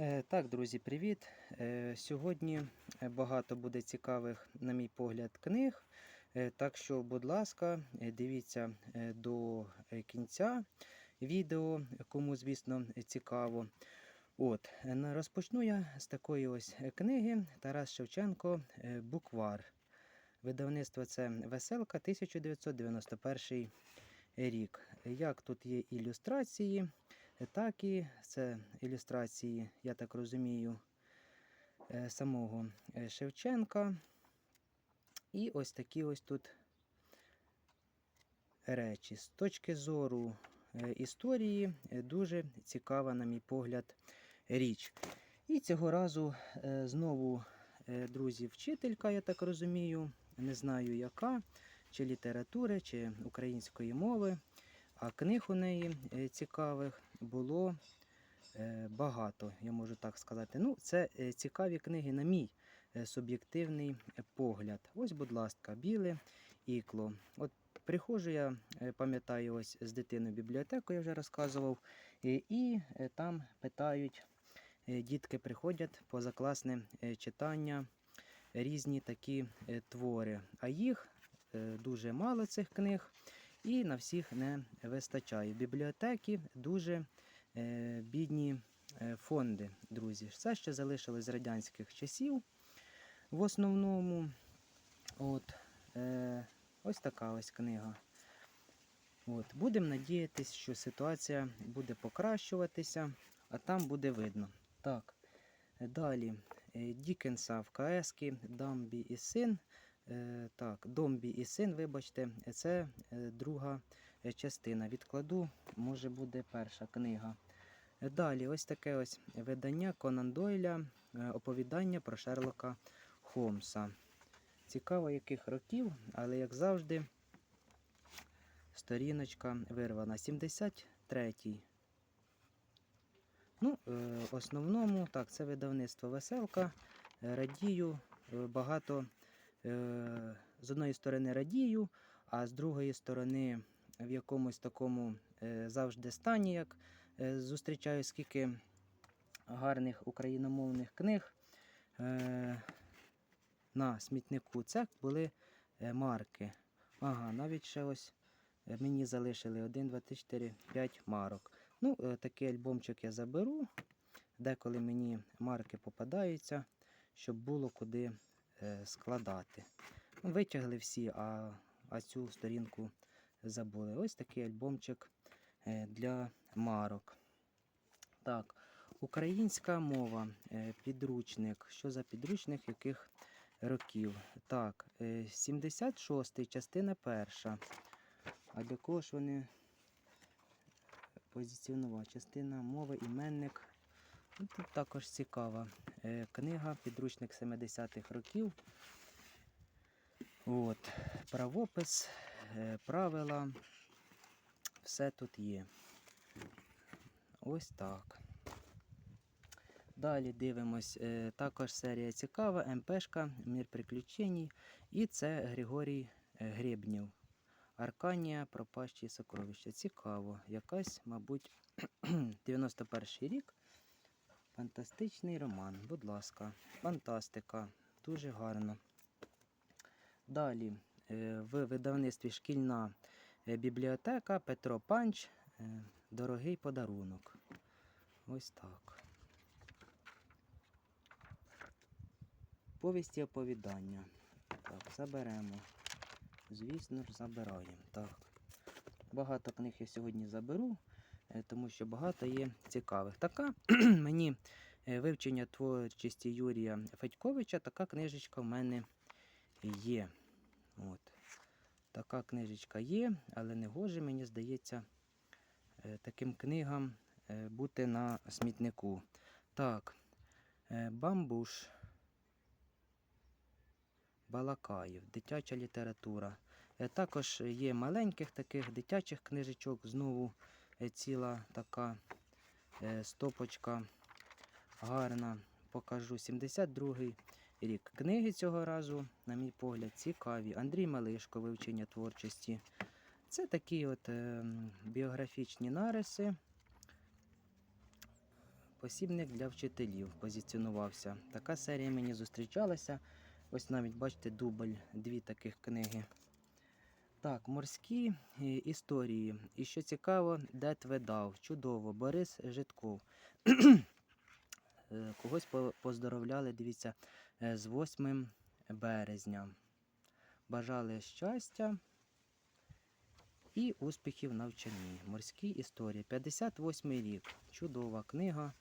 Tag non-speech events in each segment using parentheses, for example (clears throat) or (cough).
Е, Так, друзі, привіт. Е, Сьогодні е, багато буде цікавих, на мій погляд, книг. Так що, будь ласка, дивіться до кінця відео, кому, звісно, цікаво. От, розпочну я з такої ось книги Тарас Шевченко Буквар. Видавництво це Веселка 1991 рік. Як тут є ілюстрації, так і це ілюстрації, я так розумію, е, самого е, Шевченка. І ось такі ось тут речі. З точки зору е, історії, е, дуже цікава, на мій погляд, річ. І цього разу е, знову, е, друзі, вчителька, я так розумію, не знаю яка, чи літератури, чи української мови. А книг у неї е, цікавих було е, багато, я можу так сказати. Ну, це е, цікаві книги, на мій суб'єктивний погляд. Ось, будь ласка, біле ікло. От приходжу я, пам'ятаю, ось з дитиною бібліотеку, я вже розказував, і, і там питають, дітки приходять позакласне читання, різні такі твори. А їх дуже мало цих книг і на всіх не вистачає. Бібліотеки дуже е, бідні е, фонди, друзі. Все ще залишилось з радянських часів. В основному, от, е, ось така ось книга. От, будемо надіятися, що ситуація буде покращуватися, а там буде видно. Так, далі. е, Дікенса в КС, Дамбі і син. Е, Так, Домбі і син, вибачте, це е, друга е, частина. Відкладу, може буде перша книга. Далі, ось таке ось видання Конан Дойля, оповідання про Шерлока Холмса. Цікаво, яких років, але як завжди, сторіночка вирвана. 73-й. Ну, в основному, так, це видавництво Веселка. Радію багато. Е, З одної сторони радію, а з другої сторони в якомусь такому е, завжди стані, як е, зустрічаю скільки гарних україномовних книг на смітнику. Це були марки. Ага, навіть ще ось мені залишили 1, 2, 3, 4, 5 марок. Ну, такий альбомчик я заберу. Деколи мені марки попадаються, щоб було куди складати. Ну, Витягли всі, а, а цю сторінку забули. Ось такий альбомчик е, для марок. Так, українська мова, е, підручник. Що за підручник, яких років? Так, е, 76-й, частина перша. А до кого ж вони позиціонували? Частина мови, іменник. Ну, Тут також цікава е, книга, підручник 70-х років. От, правопис, е, правила. Все тут є. Ось так. Далі дивимось. е, Також серія цікава, МПшка, Мір приключень. І це Григорій Гребнєв. Арканія, пропащі сокровища. Цікаво. Якась, мабуть, (clears throat) 91 рік. Фантастичний роман. Будь ласка. Фантастика. Дуже гарно. Далі е, в видавництві шкільна е, бібліотека Петро Панч. е, Дорогий подарунок. Ось так. Повісті оповідання. Так, заберемо. Звісно ж, забираємо. Так. Багато книг я сьогодні заберу, тому що багато є цікавих. Така (clears throat) мені е, вивчення творчості Юрія Федьковича, така книжечка в мене є. От. Така книжечка є, але не гоже, мені здається, е, таким книгам е, бути на смітнику. Так, е, бамбуш. Балакаїв, дитяча література. Е, Також є маленьких таких дитячих книжечок, знову е, ціла така е, стопочка гарна. Покажу 72-й рік. Книги цього разу, на мій погляд, цікаві. Андрій Малишко, вивчення творчості. Це такі от е, біографічні нариси посібник для вчителів позиціонувався. Така серія мені зустрічалася. Ось навіть бачите, дубль, дві таких книги. Так, морські е, історії. І що цікаво, Дед видав. Чудово, Борис Житков. Е, Когось поздоровляли, дивіться, е, з 8 березня. Бажали щастя і успіхів навчанні. Морські історії. 58 рік. Чудова книга,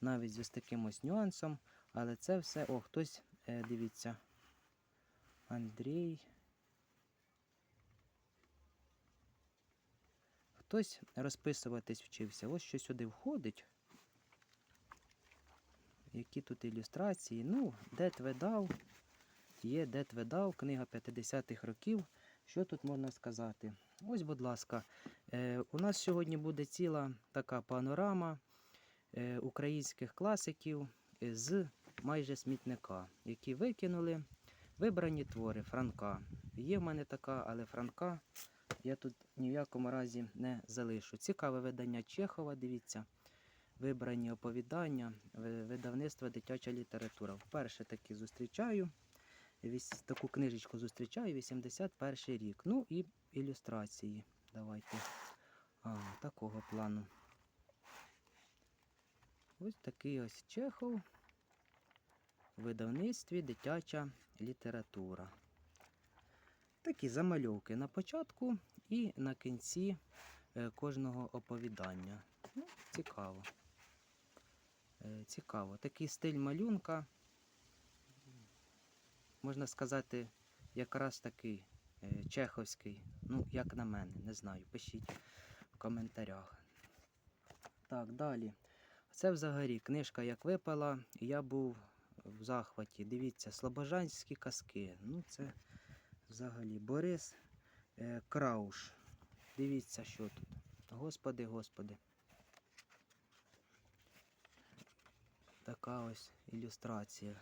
навіть з ось таким ось нюансом. Але це все. О, хтось, дивіться. Андрій. Хтось розписуватись вчився. Ось що сюди входить. Які тут ілюстрації? Ну, Дед видав. Є Дед видав, книга 50-х років. Що тут можна сказати? Ось, будь ласка, е, у нас сьогодні буде ціла така панорама е, українських класиків з майже смітника, які викинули вибрані твори Франка. Є в мене така, але Франка я тут ні в якому разі не залишу. Цікаве видання Чехова, дивіться. Вибрані оповідання, видавництво дитяча література. Вперше таки зустрічаю. Таку книжечку зустрічаю 81 рік. Ну і ілюстрації. Давайте. А, такого плану. Ось такий ось Чехов. В видавництві дитяча література. Такі замальовки на початку і на кінці е, кожного оповідання. Ну, цікаво. Е, Цікаво. Такий стиль малюнка, можна сказати, якраз такий е, чеховський. Ну, як на мене, не знаю. Пишіть в коментарях. Так, далі. Це взагалі книжка як випала, я був в захваті. Дивіться, слобожанські казки. Ну, це взагалі Борис е, Крауш. Дивіться, що тут. Господи, господи. Така ось ілюстрація.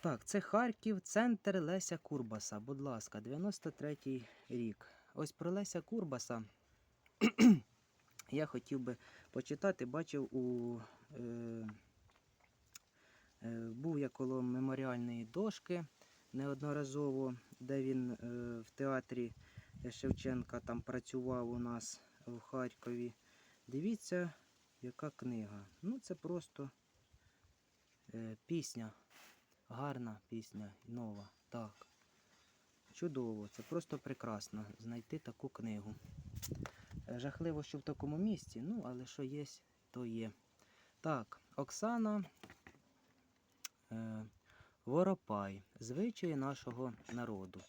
Так, це Харків, центр Леся Курбаса. Будь ласка, 93-й рік. Ось про Леся Курбаса я хотів би почитати. Бачив у. Е, е, був я коло меморіальної дошки неодноразово, де він е, в театрі Шевченка там працював у нас в Харкові. Дивіться, яка книга. Ну, це просто е, пісня. Гарна пісня, нова. Так. Чудово, це просто прекрасно знайти таку книгу. Е, Жахливо, що в такому місці, ну, але що є, то є. Так, Оксана Воропай. Звичаї нашого народу.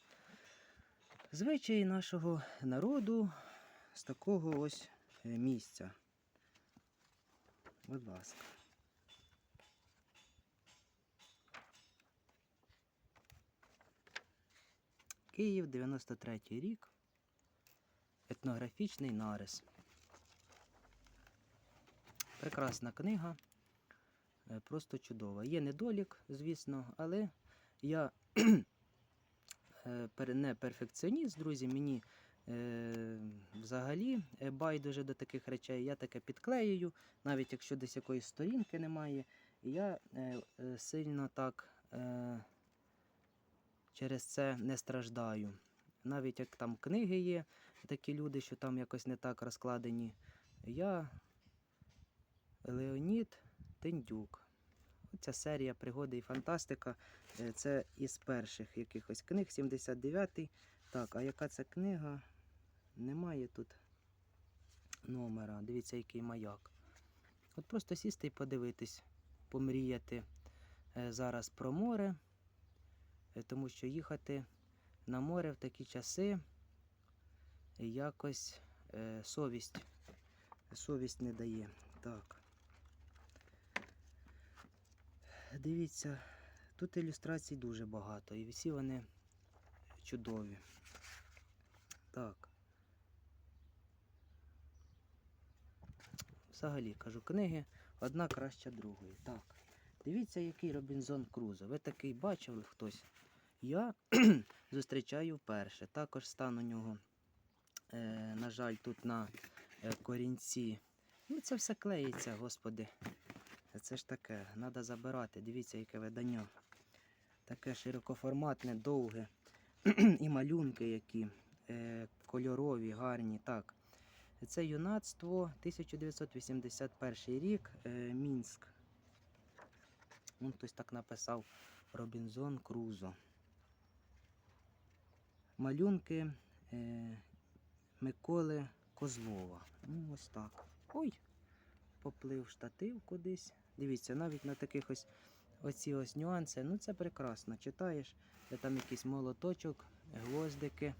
Звичаї нашого народу з такого ось е, місця. Будь ласка. Київ, 93 рік. Етнографічний нарис. Прекрасна книга. Е, Просто чудова. Є недолік, звісно, але я (clears throat) е, не перфекціоніст, друзі. Мені е, взагалі байдуже до таких речей. Я таке підклеюю, навіть якщо десь якоїсь сторінки немає. Я сильно так через це не страждаю. Навіть як там книги є, такі люди, що там якось не так розкладені. Я Леонід Тендюк. Ця серія пригоди і фантастика. е, Це із перших якихось книг, 79-й. Так, а яка це книга? Немає тут номера. Дивіться, який маяк. От просто сісти і подивитись, помріяти е, зараз про море, е, тому що їхати на море в такі часи якось совість, совість не дає. Так. Дивіться, тут ілюстрацій дуже багато, і всі вони чудові. Так. Взагалі кажу, книги одна краща другої. Так. Дивіться, який Робінзон Крузо. Ви такий бачили хтось? Я (clears throat) зустрічаю вперше. Також стан у нього, е, на жаль, тут на е, корінці Ну це все клеїться, господи. Це ж таке, треба забирати. Дивіться, яке видання. Таке широкоформатне, довге. (clears throat) І малюнки які е, кольорові, гарні. Так. Це юнацтво 1981 рік, е, Мінськ. Вон хтось так написав Робінзон Крузо. Малюнки е, Миколи Козлова. Ну, ось так. Ой, поплив штатив кудись. Дивіться, навіть на таких ось оці ось нюанси. Ну це прекрасно. Читаєш, де там якийсь молоточок, гвоздики.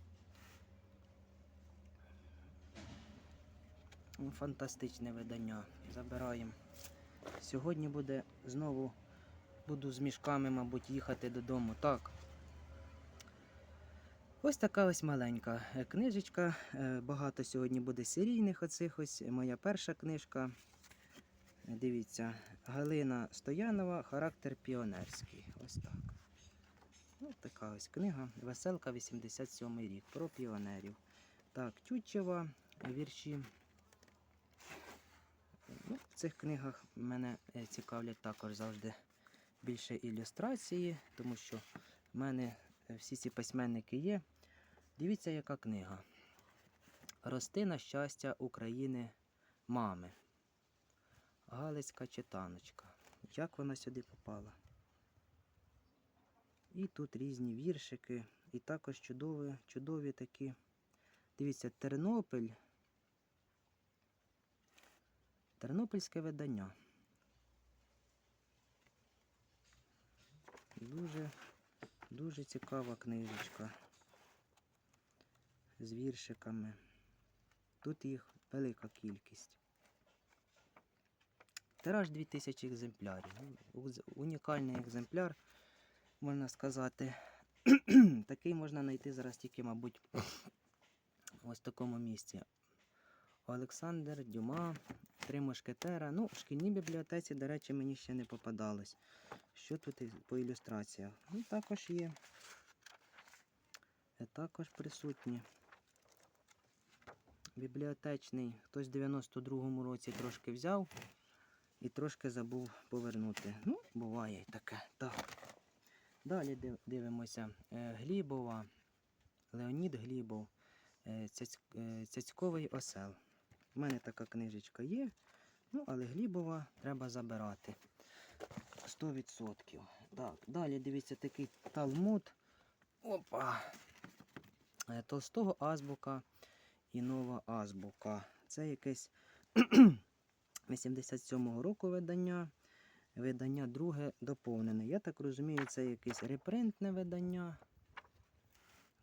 Ну, Фантастичне видання. Забираємо. Сьогодні буде знову буду з мішками, мабуть, їхати додому. Так. Ось така ось маленька е, книжечка. Е, Багато сьогодні буде серійних оцих ось. Моя перша книжка. Дивіться, Галина Стоянова, характер піонерський. Ось так. Ось така ось книга. Веселка 87 рік. Про піонерів. Так, Тютчева, вірші. Ну, в цих книгах мене е, цікавлять також завжди більше ілюстрації, тому що в мене е, всі ці письменники є. Дивіться, яка книга. Рости на щастя України мами. Галицька читаночка. Як вона сюди попала? І тут різні віршики, і також чудові, чудові такі. Дивіться, Тернопіль. Тернопільське видання. Дуже, дуже цікава книжечка з віршиками. Тут їх велика кількість. Тираж 2000 екземплярів. Ну, Унікальний екземпляр, можна сказати. (clears throat) Такий можна знайти зараз тільки, мабуть, ось в такому місці. Олександр Дюма, Три мушкетера. Ну, в шкільній бібліотеці, до речі, мені ще не попадалось. Що тут по ілюстраціях? Ну, також є. Е, Також присутні. Бібліотечний. Хтось в 92-му році трошки взяв і трошки забув повернути. Ну, буває таке. Так. Далі дивимося. Е, Глібова. Леонід Глібов. Е, е, Цяцьковий осел. У мене така книжечка є. Ну, але Глібова треба забирати. 100%. Так, далі дивіться такий талмуд. Опа. Толстого азбука і нова азбука. Це якесь 87-го року видання. Видання друге доповнене. Я так розумію, це якесь репринтне видання.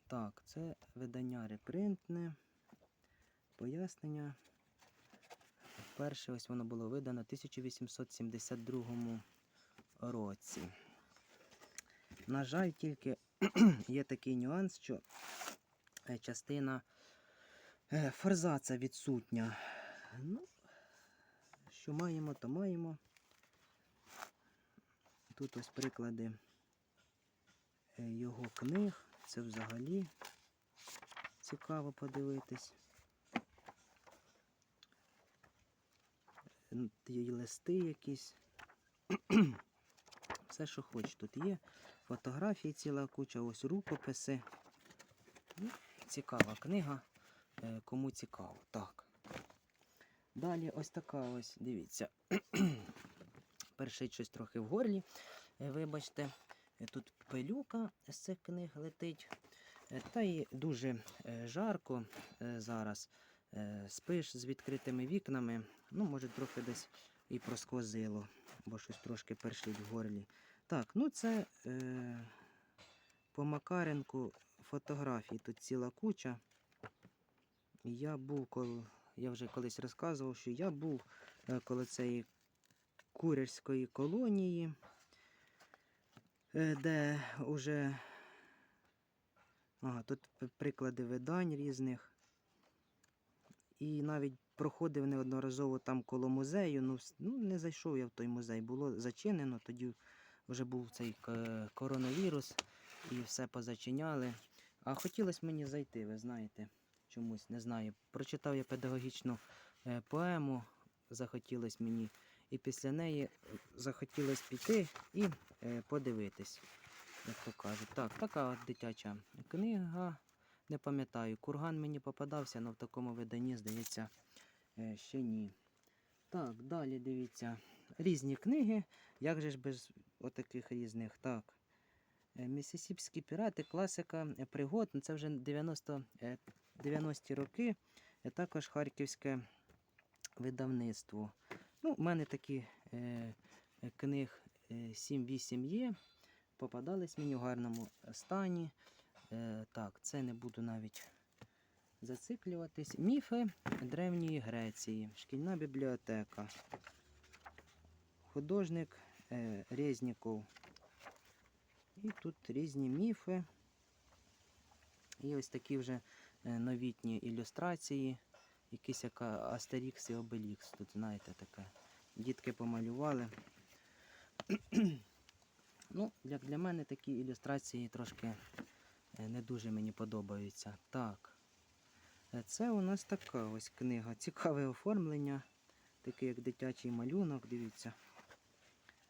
Так, це видання репринтне. Пояснення. Перше ось воно було видано в 1872 році. На жаль, тільки (clears throat) є такий нюанс, що е, частина е, форзаца відсутня. Ну, що маємо, то маємо. Тут ось приклади е, його книг. Це взагалі цікаво подивитись. Є листи якісь. (clears throat) Все, що хоч тут є. Фотографії ціла куча, ось рукописи. Цікава книга. е, Кому цікаво. Так. Далі ось така ось, дивіться. (clears throat) Перший щось трохи в горлі. Е, Вибачте, Е, тут пилюка з цих книг летить. Е, Та й дуже жарко зараз. Спиш з відкритими вікнами. Ну, може, трохи десь і просквозило, бо щось трошки першить в горлі. Так, ну це е, по Макаренку фотографій тут ціла куча. Я був, я вже колись розказував, що я був е, коло цієї курярської колонії, е, де вже ага, тут приклади видань різних. І навіть проходив неодноразово там коло музею. Ну, ну не зайшов я в той музей, було зачинено, тоді вже був цей коронавірус і все позачиняли. А хотілося мені зайти, ви знаєте, чомусь, не знаю. Прочитав я педагогічну е, поему захотілося мені і після неї захотілося піти і е, подивитись, як то кажуть. Так, така от дитяча книга. Не пам'ятаю, курган мені попадався, але в такому виданні, здається, е, ще ні. Так, далі дивіться. Різні книги. Як же ж без отаких різних? Так. Місісіпські пірати, класика пригод. ну, Це вже 90, е, 90-ті роки. Е, Також харківське видавництво. Ну, у мене такі е, е, книг е, 7-8 є. Попадались мені в гарному стані. Е, так, це не буду навіть зациклюватись. Міфи Древньої Греції. Шкільна бібліотека. Художник е, Резніков. І тут різні міфи. І ось такі вже е, новітні ілюстрації. Якийсь як Астерікс і Обелікс. Тут, знаєте, таке. Дітки помалювали. (clears throat) ну, як для мене такі ілюстрації трошки е, не дуже мені подобаються. Так. Е, Це у нас така ось книга. Цікаве оформлення. Такий як дитячий малюнок, дивіться.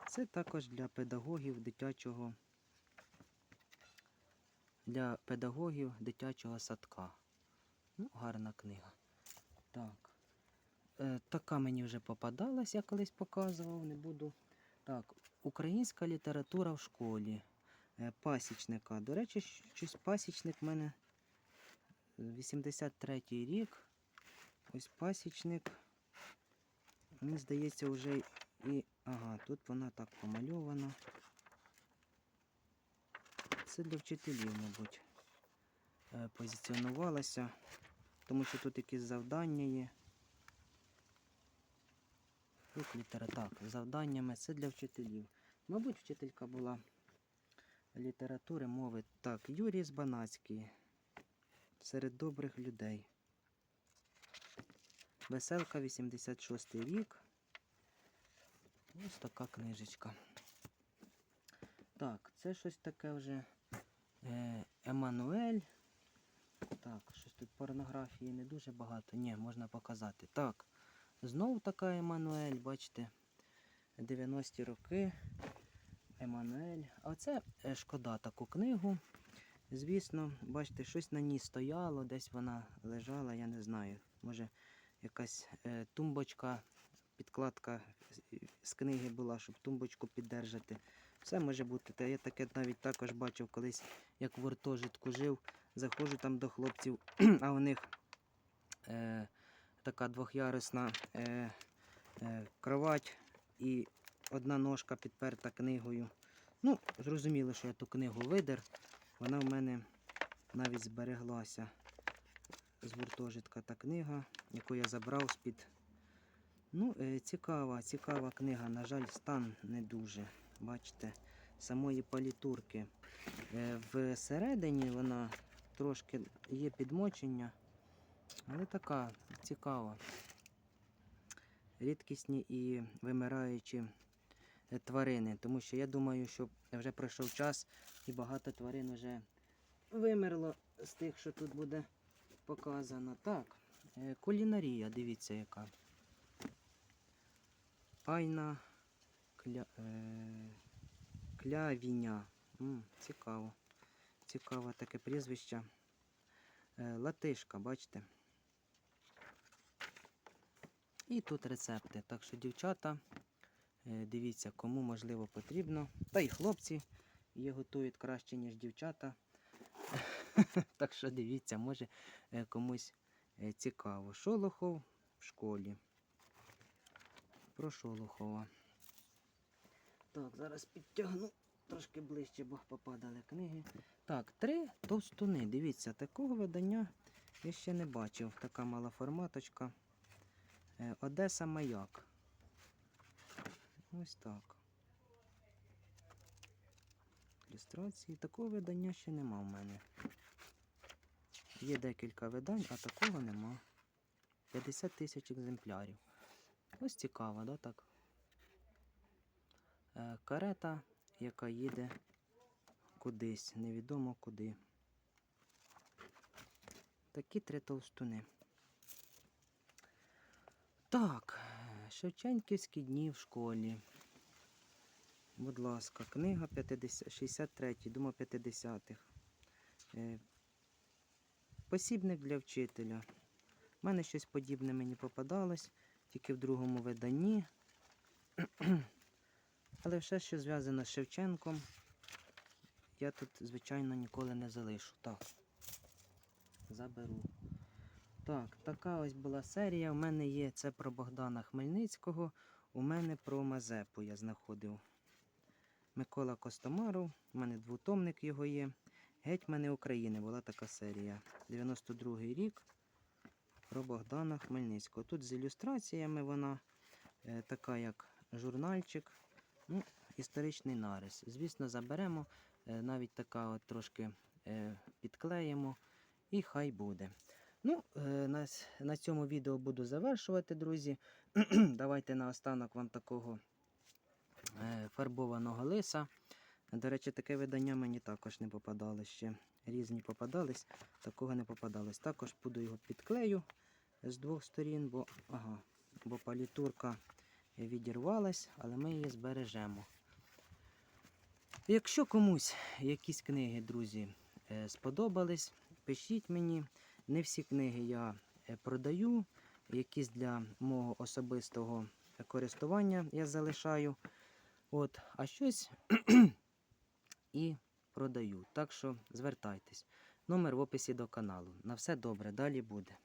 Це також для педагогів дитячого для педагогів дитячого садка. Ну, гарна книга. Так. Е, така мені вже попадалась, я колись показував, не буду. Так, українська література в школі. Е, пасічника. До речі, щось пасічник в мене 83-й рік. Ось пасічник. Мені здається, вже і. Ага, тут вона так помальована. Це для вчителів, мабуть, е, позиціонувалася, тому що тут якісь завдання є. Тут літера так, завданнями це для вчителів. Мабуть, вчителька була літератури, мови. Так, Юрій Збанацький. Серед добрих людей. Веселка 86 рік. Ось така книжечка. Так, це щось таке вже е, Еммануель. Так, щось тут порнографії не дуже багато. Ні, можна показати. Так, знову така Еммануель, бачите, 90-ті роки. Еммануель. А це е, шкода таку книгу. Звісно, бачите, щось на ній стояло, десь вона лежала, я не знаю. Може, якась е, тумбочка, підкладка з- книги була, щоб тумбочку піддержати. Все може бути. Я таке навіть також бачив колись, як в гуртожитку жив. Заходжу там до хлопців, (clears throat) а у них е, така двохярусна е, е, кровать і одна ножка підперта книгою. Ну, зрозуміло, що я ту книгу видер. Вона в мене навіть збереглася з гуртожитка та книга, яку я забрав з-під. Ну, е, цікава, цікава книга. На жаль, стан не дуже. Бачите, самої палітурки. Е, всередині вона трошки є підмочення, але така цікава. Рідкісні і вимираючі е, тварини. Тому що я думаю, що вже пройшов час і багато тварин вже вимерло з тих, що тут буде показано. Так, е, кулінарія, дивіться яка. Айна кля, е, клявіня. М, цікаво. Цікаве таке прізвище. Е, латишка, бачите? І тут рецепти. Так що, дівчата, е, дивіться, кому можливо потрібно. Та й хлопці її готують краще, ніж дівчата. (laughs) так що дивіться, може е, комусь цікаво. Шолохов в школі. Про Шолохова. Так, зараз підтягну трошки ближче, бо попадали книги. Так, три товстуни. Дивіться, такого видання я ще не бачив. Така мала форматочка. Е, Одеса Маяк. Ось так. Ілюстрації. Такого видання ще нема в мене. Є декілька видань, а такого нема. 50 тисяч екземплярів. Ось цікаво, да, так? Е, карета, яка їде кудись, невідомо куди. Такі три товстуни. Так, Шевченківські дні в школі. Будь ласка, книга 50, 63, думаю, 50-х. Е, посібник для вчителя. У мене щось подібне мені попадалось, тільки в другому виданні. (clears throat) Але все, що зв'язано з Шевченком, я тут, звичайно, ніколи не залишу. Так. Заберу. Так, така ось була серія. У мене є це про Богдана Хмельницького. У мене про Мазепу я знаходив. Микола Костомаров, у мене двотомник його є. Гетьмани України була така серія. 92-й рік про Богдана Хмельницького. Тут з ілюстраціями вона е, така, як журнальчик. Ну, історичний нарис. Звісно, заберемо. Е, навіть така от трошки е, підклеїмо. І хай буде. Ну, е, на, цьому відео буду завершувати, друзі. (clears throat) Давайте наостанок вам такого фарбованого лиса. До речі, таке видання мені також не попадало ще. Різні попадались, такого не попадалось. Також буду його підклею з двох сторін, бо, ага, бо палітурка відірвалась, але ми її збережемо. Якщо комусь якісь книги, друзі, е, сподобались, пишіть мені. Не всі книги я е, продаю, якісь для мого особистого користування я залишаю. От, а щось (clears throat) і продаю. Так що звертайтесь. Номер в описі до каналу. На все добре, далі буде.